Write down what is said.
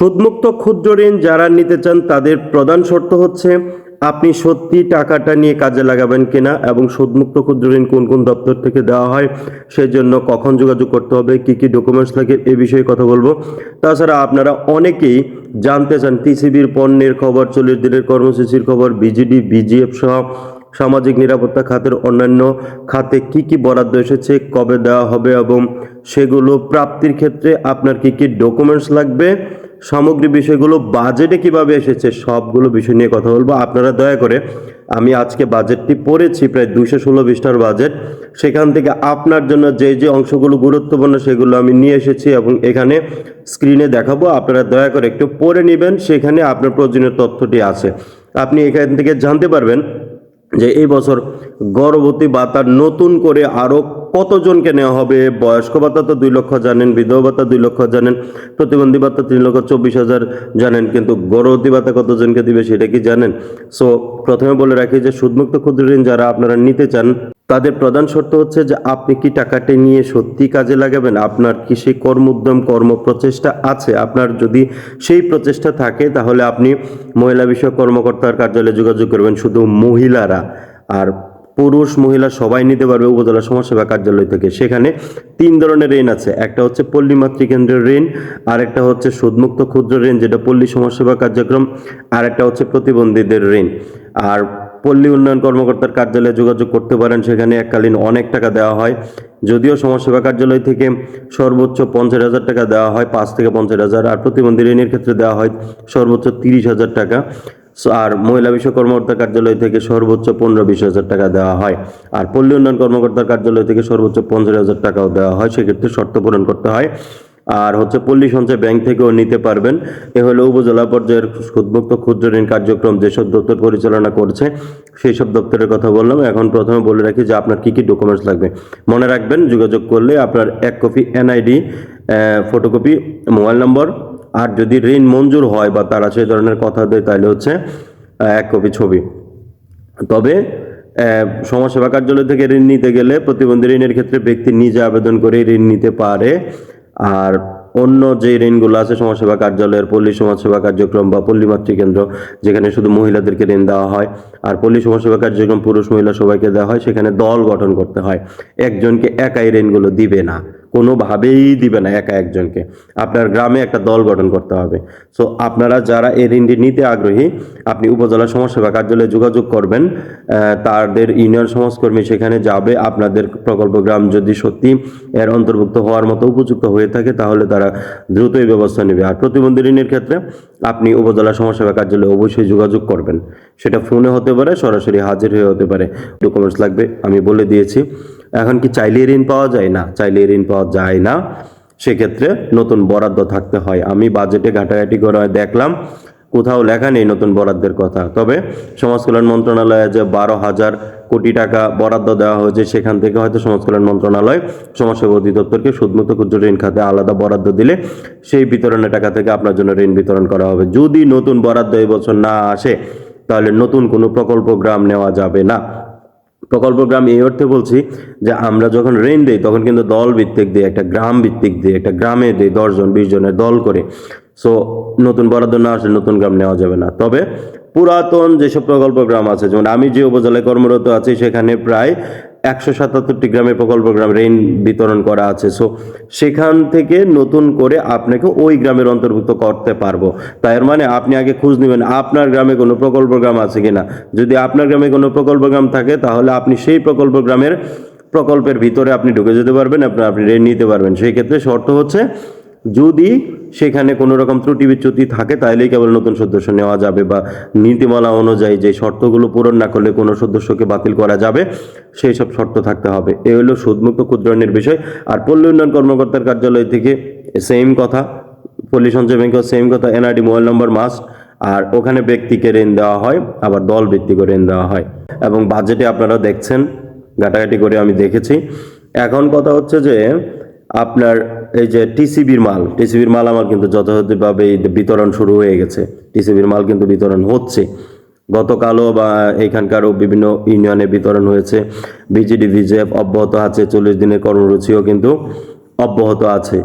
সুদমুক্ত ক্ষুদ্র ঋণ যারা নিতে চান, তাদের প্রধান শর্ত হচ্ছে, আপনি সত্যি টাকাটা নিয়ে কাজে লাগাবেন কিনা এবং সুদমুক্ত ক্ষুদ্র ঋণ কোন কোন দপ্তর থেকে দেওয়া হয় সেই জন্য কখন যোগাযোগ করতে হবে, কি কি ডকুমেন্টস লাগে, এ বিষয়ে কথা বলব। তাছাড়া আপনারা অনেকেই জানতে চান, টিসিবির পণ্যের খবর, চল্লিশ দিনের কর্মসূচির খবর, বিজিডি, বিজিএফ সহ সামাজিক নিরাপত্তা খাতের অন্যান্য খাতে কি কি বরাদ্দ এসেছে, কবে দেওয়া হবে এবং সেগুলো প্রাপ্তির ক্ষেত্রে আপনার কি কি ডকুমেন্টস লাগবে সামগ্রিক বিষয়গুলো বাজেটে কীভাবে এসেছে, সবগুলো বিষয় নিয়ে কথা বলব। আপনারা দয়া করে, আমি আজকে বাজেটটি পড়েছি, প্রায় দুশো ষোলো বিশটার বাজেট সেখান থেকে আপনার জন্য যে যে অংশগুলো গুরুত্বপূর্ণ, সেগুলো আমি নিয়ে এসেছি এবং এখানে স্ক্রিনে দেখাবো। আপনারা দয়া করে একটু পড়ে নেবেন, সেখানে আপনার প্রয়োজনীয় তথ্যটি আছে। আপনি এখান থেকে জানতে পারবেন যে এই বছর গর্ভবতী ভাতা নতুন করে আরও কতজনকে নেওয়া হবে? বয়স্ক ভাতা তো দুই লক্ষ জানেন, বিধবা ভাতা দুই লক্ষ জানেন, প্রতিবন্ধী ভাতা তিন লক্ষ চব্বিশ হাজার জানেন, কিন্তু গর্ভবতী ভাতা কতজনকে দিবে সেটা কি জানেন? সো প্রথমে বলে রাখি যে সুদমুক্ত ক্ষুদ্র ঋণ যারা আপনারা নিতে চান, তাদের প্রধান শর্ত হচ্ছে যে আপনি কি টাকাটি নিয়ে সত্যি কাজে লাগাবেন? আপনার কি সেই কর্মোদ্যম কর্ম প্রচেষ্টা আছে? আপনার যদি সেই প্রচেষ্টা থাকে, তাহলে আপনি মহিলা বিষয়ক কর্মকর্তার কার্যালয়ে যোগাযোগ করবেন, শুধু মহিলারা। আর পুরুষ, মহিলা সবাই নিতে পারবে উপজেলা সমাজসেবা কার্যালয় থেকে। সেখানে তিন ধরনের ঋণ আছে। একটা হচ্ছে পল্লী মাতৃকেন্দ্রের ঋণ আর একটা হচ্ছে সুদমুক্ত ক্ষুদ্র ঋণ, যেটা পল্লী সমাজসেবা কার্যক্রম আর একটা হচ্ছে প্রতিবন্ধীদের ঋণ। আর পল্লী উন্নয়ন কর্মকর্তার কার্যালয়ে যোগাযোগ করতে পারেন, সেখানে এককালীন অনেক টাকা দেওয়া হয়। যদিও সমাজসেবা কার্যালয় থেকে সর্বোচ্চ পঞ্চাশ হাজার টাকা দেওয়া হয়, পাঁচ থেকে পঞ্চাশ হাজার, আর প্রতিবন্ধী ঋণের ক্ষেত্রে দেওয়া হয় সর্বোচ্চ তিরিশ হাজার টাকা। আর মহিলা বিষয় কর্মকর্তার কার্যালয় থেকে সর্বোচ্চ পনেরো বিশ হাজার টাকা দেওয়া হয়। আর পল্লী উন্নয়ন কর্মকর্তার কার্যালয় থেকে সর্বোচ্চ পঞ্চাশ হাজার টাকাও দেওয়া হয়, সেক্ষেত্রে শর্ত পূরণ করতে হয়। আর হচ্ছে পল্লী সঞ্চয় ব্যাংক থেকেও নিতে পারবেন। এ হলো উপজেলা পর্যায়ের সুদমুক্ত ক্ষুদ্র ঋণ কার্যক্রম যেসব দপ্তর পরিচালনা করছে, সেই সব দপ্তরের কথা বললাম। এখন প্রথমে বলে রাখি যে আপনার কি কি ডকুমেন্টস লাগবে। মনে রাখবেন যোগাযোগ করলে আপনার এক copy NID photocopy mobile number আর যদি ঋণ মঞ্জুর হয় বা তারা সেই ধরনের কথা দেয়, তাহলে হচ্ছে এক কপি ছবি। তবে সমাজসেবা কার্যালয় থেকে ঋণ নিতে গেলে প্রতিবন্ধী ঋণের ক্ষেত্রে ব্যক্তি নিজে আবেদন করে ঋণ নিতে পারে। আর অন্য যে ঋণগুলো আছে, সমাজসেবা কার্যালয়ের পল্লী সমাজসেবা কার্যক্রম বা পল্লী মাতৃকেন্দ্র যেখানে শুধু মহিলাদেরকে ঋণ দেওয়া হয়, আর পল্লী সমাজসেবা কার্যক্রম পুরুষ মহিলা সবাইকে দেওয়া হয়, সেখানে দল গঠন করতে হয়। একজনকে একাই ঋণগুলো দিবে না। কোনোভাবেই দিবে না একা একজনকে। আপনার গ্রামে একটা দল গঠন করতে হবে। সো আপনারা যারা এই ঋণটি নিতে আগ্রহী, আপনি উপজেলা সমাজসেবা কার্যালয়ে যোগাযোগ করবেন। তাদের ইউনিয়ন সমাজকর্মী সেখানে যাবে। আপনাদের প্রকল্প গ্রাম যদি সত্যি এর অন্তর্ভুক্ত হওয়ার মতো উপযুক্ত হয়ে থাকে, তাহলে তারা দ্রুতই ব্যবস্থা নেবে। আর প্রতিবন্ধী ঋণের ক্ষেত্রে আপনি উপজেলা সমাজসেবা কার্যালয়ে অবশ্যই যোগাযোগ করবেন। সেটা ফোনে হতে পারে, সরাসরি হাজির হয়ে হতে পারে। ডকুমেন্টস লাগবে, আমি বলে দিয়েছি। এখন কি চাইলে ঋণ পাওয়া যায় না? চাইলে ঋণ পাওয়া যায় না। সেক্ষেত্রে নতুন বরাদ্দ থাকতে হয়। আমি বাজেটে ঘাটাঘাটি করে দেখলাম, কোথাও লেখা নেই নতুন বরাদ্দের কথা। তবে সমাজ কল্যাণ মন্ত্রণালয়ে যে বারো হাজার কোটি টাকা বরাদ্দ দেওয়া হয়েছে, সেখান থেকে হয়তো সমাজ কল্যাণ মন্ত্রণালয় সমাজসেবা অধিদপ্তরকে সুদমুক্ত ক্ষুদ্র ঋণ খাতে আলাদা বরাদ্দ দিলে সেই বিতরণের টাকা থেকে আপনার জন্য ঋণ বিতরণ করা হবে। যদি নতুন বরাদ্দ এবছর না আসে, তাহলে নতুন কোনো প্রকল্প গ্রাম নেওয়া যাবে না। প্রকল্প গ্রাম এই অর্থে বলছি যে আমরা যখন ঋণ দিই, তখন কিন্তু দল ভিত্তিক দিই একটা গ্রাম ভিত্তিক দিয়ে, একটা গ্রামে দিই দশজন, বিশ জনের দল করে। সো নতুন বরাদ্দ না আসলে নতুন গ্রাম নেওয়া যাবে না। তবে পুরাতন যেসব প্রকল্প গ্রাম আছে, যেমন আমি যে উপজেলায় কর্মরত আছি, সেখানে প্রায় একশো সাতাত্তরটি গ্রামে প্রকল্প গ্রাম ঋণ বিতরণ করা আছে। সো সেখান থেকে নতুন করে আপনাকে ওই গ্রামের অন্তর্ভুক্ত করতে পারব। তাই এর মানে আপনি আগে খোঁজ নেবেন, আপনার গ্রামে কোনো প্রকল্প গ্রাম আছে কিনা। যদি আপনার গ্রামে কোনো প্রকল্প গ্রাম থাকে, তাহলে আপনি সেই প্রকল্প গ্রামের প্রকল্পের ভিতরে আপনি ঢুকে যেতে পারবেন, আপনার আপনি ঋণ নিতে পারবেন। সেই ক্ষেত্রে শর্ত হচ্ছে যদি সেখানে কোনো রকম ত্রুটি বিচ্যুতি থাকে তাহলেই কেবল নতুন সদস্য নেওয়া যাবে বা নীতিমালা অনুযায়ী যে শর্তগুলো পূরণ না করলে কোনো সদস্যকে বাতিল করা যাবে, সেই সব শর্ত থাকতে হবে। এ হলো সুদমুক্ত ক্ষুদ্র ঋণের বিষয়। আর পল্লী উন্নয়ন কর্মকর্তার কার্যালয় থেকে সেম কথা, পল্লী সঞ্চয় ব্যাংকেও সেম কথা এনআইডি মোবাইল নম্বর মাস্ট আর ওখানে ব্যক্তিকে ঋণ দেওয়া হয়, আবার দল ভিত্তিক ঋণ দেওয়া হয়। এবং বাজেটে আপনারা দেখছেন, ঘাটাঘাটি করে আমি দেখেছি। এখন কথা হচ্ছে যে, আপনার এই যে টিসিবির মাল টিসিবির মাল আমার কিন্তু যথাযথভাবে বিতরণ শুরু হয়ে গেছে। টিসিবির মাল কিন্তু বিতরণ হচ্ছে। গতকালও বা এখানকারও বিভিন্ন ইউনিয়নে বিতরণ হয়েছে। বিজিডি বিজেপ অব্যাহত আছে। চল্লিশ দিনের কর্মসূচিও কিন্তু অব্যাহত আছে।